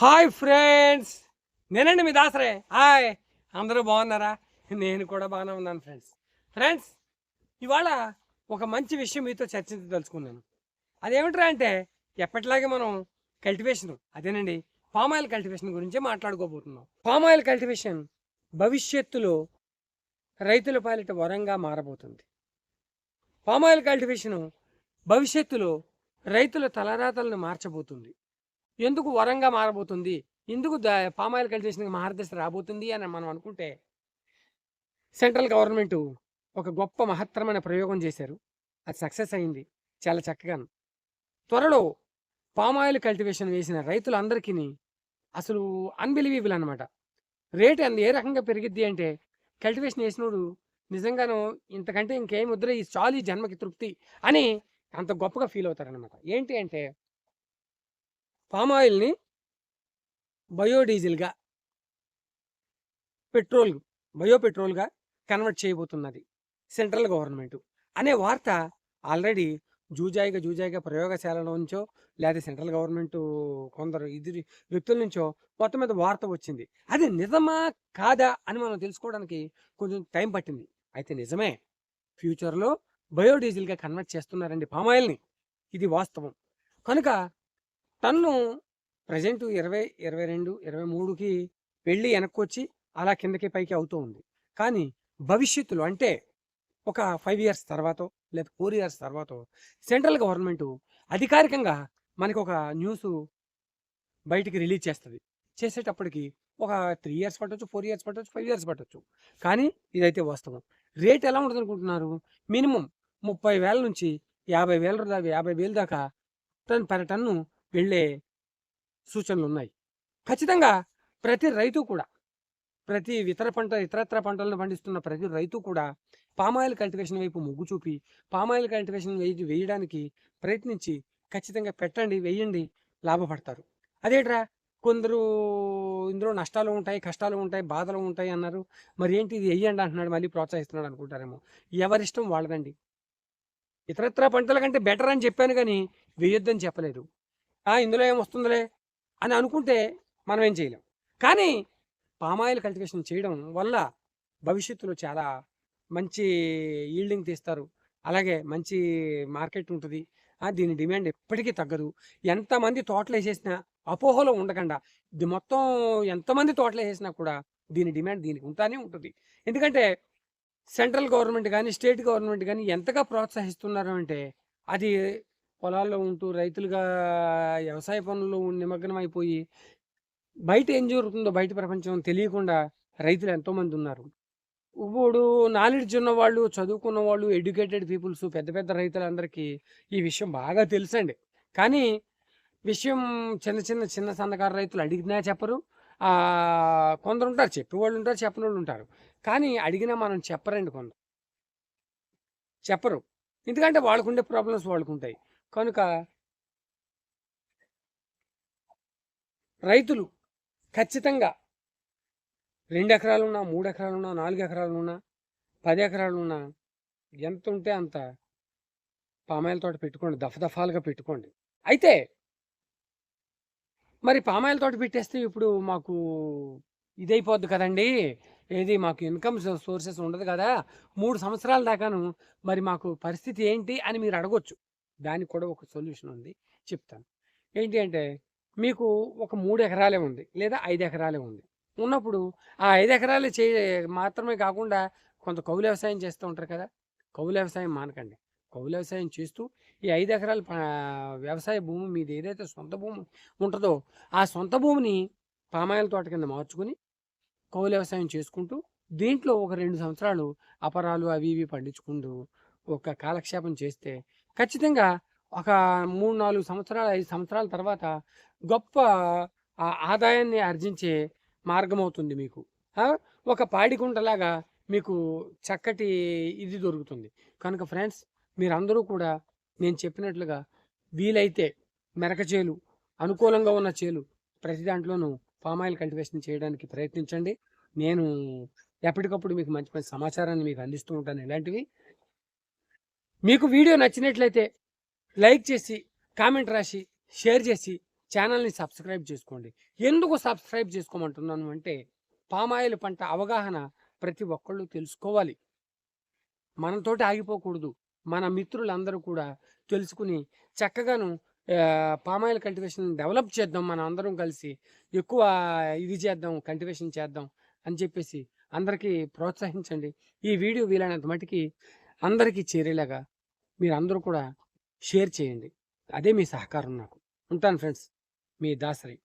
Hi friends. నేనండి మీ దాసరే. Hi. అందరూ బాగున్నారా? నేను కూడా బాగానే ఉన్నాను ఫ్రెండ్స్. ఫ్రెండ్స్ ఇవాళ ఒక మంచి విషయం మీతో చర్చించదలుచుకున్నాను అదేమిట్రా అంటే ఎప్పటిలాగే మనం కల్టివేషన్ అదేనండి పామ్ ఆయిల్ కల్టివేషన్ గురించి మాట్లాడుకోబోతున్నాం. పామ్ ఆయిల్ కల్టివేషన్ భవిష్యత్తులో రైతుల పాలిట వరంగా మారబోతుంది. పామ్ ఆయిల్ కల్టివేషన్ భవిష్యత్తులో రైతుల తలరాతలను మార్చబోతుంది. ఎందుకు వరంగా మారబోతుంది? ఎందుకు ద- పామ్ ఆయిల్ కల్టివేషన్కి మార్గదర్శి రాబోతుంది అని మనం అనుకుంటే సెంట్రల్ గవర్నమెంట్ ఒక గొప్ప మహత్తరమైన ప్రయోగం చేశారు. అది సక్సెస్ అయింది. చాలా చక్కగా త్వరలో పామ్ ఆయిల్ కల్టివేషన్ వేసిన రైతులందరికీ అసలు అన్బిలీవబుల్ అనమాట రేట్ అంత ఏ రకంగా పెరిగిద్ది అంటే కల్టివేషన్ వేసినోడు నిజంగాను ఇంతకంటే ఇంకేం వద్దులే ఈ చాలు ఈ జన్మకి తృప్తి అని అంత గొప్పగా ఫీల్ అవుతారనమాట ఏంటి అంటే పామ్ ఆయిల్ని బయోడీజిల్గా పెట్రోల్ బయో పెట్రోల్గా కన్వర్ట్ చేయబోతున్నది సెంట్రల్ గవర్నమెంట్. అనే వార్త ఆల్రెడీ జూజాయిగా జూజాయిగా ప్రయోగశాలలో నుంచో లేదా సెంట్రల్ గవర్నమెంట్ కొందరు ఇది వ్యక్తుల నుంచో మొత్తం మీద వార్త వచ్చింది. అది నిజమా కాదా అని మనం తెలుసుకోవడానికి కొంచెం టైం పట్టింది. అయితే నిజమే. ఫ్యూచర్లో బయోడీజిల్గా కన్వర్ట్ చేస్తున్నారండి పామ్ ఆయిల్ని. ఇది వాస్తవం. కనుక టన్ను ప్రజెంట్ ఇరవై ఇరవై రెండు ఇరవై మూడుకి వెళ్ళి వెనక్కి వచ్చి అలా కిందకి పైకి అవుతూ ఉంది. కానీ భవిష్యత్తులో అంటే ఒక ఫైవ్ ఇయర్స్ తర్వాత లేదా ఫోర్ ఇయర్స్ తర్వాత సెంట్రల్ గవర్నమెంట్ అధికారికంగా మనకి ఒక న్యూస్ బయటికి రిలీజ్ చేస్తుంది. చేసేటప్పటికి ఒక త్రీ ఇయర్స్ పట్టవచ్చు ఫోర్ ఇయర్స్ పట్టవచ్చు ఫైవ్ ఇయర్స్ పట్టొచ్చు. కానీ ఇదైతే వాస్తవం. రేట్ ఎలా ఉంటుంది అనుకుంటున్నారు మినిమం ముప్పై వేల నుంచి యాభై వేల దాకా యాభై వేలు దాకా టన్ పర్ టన్ను వెళ్ళే సూచనలు ఉన్నాయి ఖచ్చితంగా ప్రతి రైతు కూడా ప్రతి ఇతర పంట ఇతరత్ర పంటలను పండిస్తున్న ప్రతి రైతు కూడా పామాయిల్ కల్టివేషన్ వైపు మొగ్గు చూపి పామాయిల్ కల్టివేషన్ వేయి వేయడానికి ప్రయత్నించి ఖచ్చితంగా పెట్టండి వేయండి లాభపడతారు. అదేట్రా? కొందరు ఇందులో నష్టాలు ఉంటాయి కష్టాలు ఉంటాయి బాధలు ఉంటాయి అన్నారు. మరి ఏంటి ఇది వెయ్యండి అంటున్నాడు మళ్ళీ ప్రోత్సహిస్తున్నాడు అనుకుంటారేమో. ఎవరిష్టం వాళ్ళదండి. ఇతరత్ర పంటల కంటే బెటర్ అని చెప్పాను కానీ వేయొద్దని చెప్పలేదు. ఇందులో ఏం వస్తుందిలే అని అనుకుంటే మనం ఏం చేయలేం. కానీ పామాయిల్ కల్టివేషన్ చేయడం వల్ల భవిష్యత్తులో చాలా మంచి ఈల్డింగ్ తీస్తారు. అలాగే మంచి మార్కెట్ ఉంటుంది. ఆ, దీని డిమాండ్ ఎప్పటికీ తగ్గదు. ఎంతమంది తోటలు వేసేసినా అపోహలో ఉండకుండా ఇది మొత్తం ఎంతమంది తోటలు వేసేసినా కూడా దీని డిమాండ్ దీనికి ఉంటానే ఉంటుంది. ఎందుకంటే సెంట్రల్ గవర్నమెంట్ కానీ స్టేట్ గవర్నమెంట్ కానీ ఎంతగా ప్రోత్సహిస్తున్నారు అంటే అది పొలాల్లో ఉంటూ రైతులుగా వ్యవసాయ పనుల్లో నిమగ్నం అయిపోయి బయట ఏం జరుగుతుందో బయట ప్రపంచం తెలియకుండా రైతులు ఎంతోమంది ఉన్నారు. ఇప్పుడు నాలెడ్జ్ ఉన్న వాళ్ళు చదువుకున్న వాళ్ళు ఎడ్యుకేటెడ్ పీపుల్స్ పెద్ద పెద్ద రైతులందరికీ ఈ విషయం బాగా తెలుసండి. కానీ విషయం చిన్న చిన్న చిన్న సన్నకారు రైతులు అడిగినా చెప్పరు. కొందరు ఉంటారు చెప్పేవాళ్ళు ఉంటారు చెప్పని వాళ్ళు ఉంటారు కానీ అడిగినా మనం చెప్పరండి కొందరు. చెప్పరు. ఎందుకంటే వాళ్ళకుండే ప్రాబ్లమ్స్ వాళ్ళకుంటాయి. కనుక రైతులు ఖచ్చితంగా రెండు ఎకరాలున్నా మూడు ఎకరాలున్నా నాలుగు ఎకరాలున్నా పది ఎకరాలున్నా ఎంత ఉంటే అంత పామాయిల్ తోట పెట్టుకోండి దఫదఫాలుగా పెట్టుకోండి. అయితే మరి పామాయిల్ తోట పెట్టేస్తే ఇప్పుడు మాకు ఇదైపోద్ది కదండి. ఏది మాకు ఇన్కమ్ సోర్సెస్ ఉండదు కదా. మూడు సంవత్సరాల దాకాను మరి మాకు పరిస్థితి ఏంటి అని మీరు అడగొచ్చు. దానికి కూడా ఒక సొల్యూషన్ ఉంది. చెప్తాను. ఏంటి అంటే మీకు ఒక మూడు ఎకరాలే ఉంది లేదా ఐదు ఎకరాలే ఉంది. ఉన్నప్పుడు ఆ ఐదు ఎకరాలు చే మాత్రమే కాకుండా కొంత కౌలు వ్యవసాయం చేస్తూ ఉంటారు కదా? కౌలు వ్యవసాయం మానకండి. కౌలు వ్యవసాయం చేస్తూ ఈ ఐదు ఎకరాల వ్యవసాయ భూమి మీది ఏదైతే సొంత భూమి ఉంటుందో ఆ సొంత భూమిని పామాయిల తోట కింద మార్చుకుని కౌలు వ్యవసాయం చేసుకుంటూ దీంట్లో ఒక రెండు సంవత్సరాలు అపరాలు అవి ఇవి పండించుకుంటూ ఒక కాలక్షేపం చేస్తే ఖచ్చితంగా ఒక మూడు నాలుగు సంవత్సరాలు ఐదు సంవత్సరాల తర్వాత గొప్ప ఆ ఆదాయాన్ని ఆర్జించే మార్గం అవుతుంది మీకు ఒక పాడికుంటలాగా మీకు చక్కటి ఇది దొరుకుతుంది. కనుక ఫ్రెండ్స్ మీరందరూ కూడా నేను చెప్పినట్లుగా వీలైతే మెరక చేలు అనుకూలంగా ఉన్న చేలు ప్రతి దాంట్లోనూ పామాయిల్ కల్టివేషన్ చేయడానికి ప్రయత్నించండి. నేను ఎప్పటికప్పుడు మీకు మంచి మంచి సమాచారాన్ని మీకు అందిస్తూ ఉంటాను. ఇలాంటివి మీకు వీడియో నచ్చినట్లయితే లైక్ చేసి కామెంట్ రాసి షేర్ చేసి ఛానల్ని సబ్స్క్రైబ్ చేసుకోండి. ఎందుకు సబ్స్క్రైబ్ చేసుకోమంటున్నాను అంటే పామాయిల్ పంట అవగాహన ప్రతి ఒక్కళ్ళు తెలుసుకోవాలి. మనతోటి ఆగిపోకూడదు. మన మిత్రులందరూ కూడా తెలుసుకుని చక్కగాను పామాయిల్ కల్టివేషన్ డెవలప్ చేద్దాం. మనం అందరం కలిసి ఎక్కువ ఇది చేద్దాం కల్టివేషన్ చేద్దాం అని చెప్పేసి అందరికీ ప్రోత్సహించండి. ఈ వీడియో వీలైనంత మటుకి అందరికీ చేరేలాగా మీరు అందరూ కూడా షేర్ చేయండి. అదే మీ సహకారం నాకు. ఉంటాను ఫ్రెండ్స్. మీ దాసరి.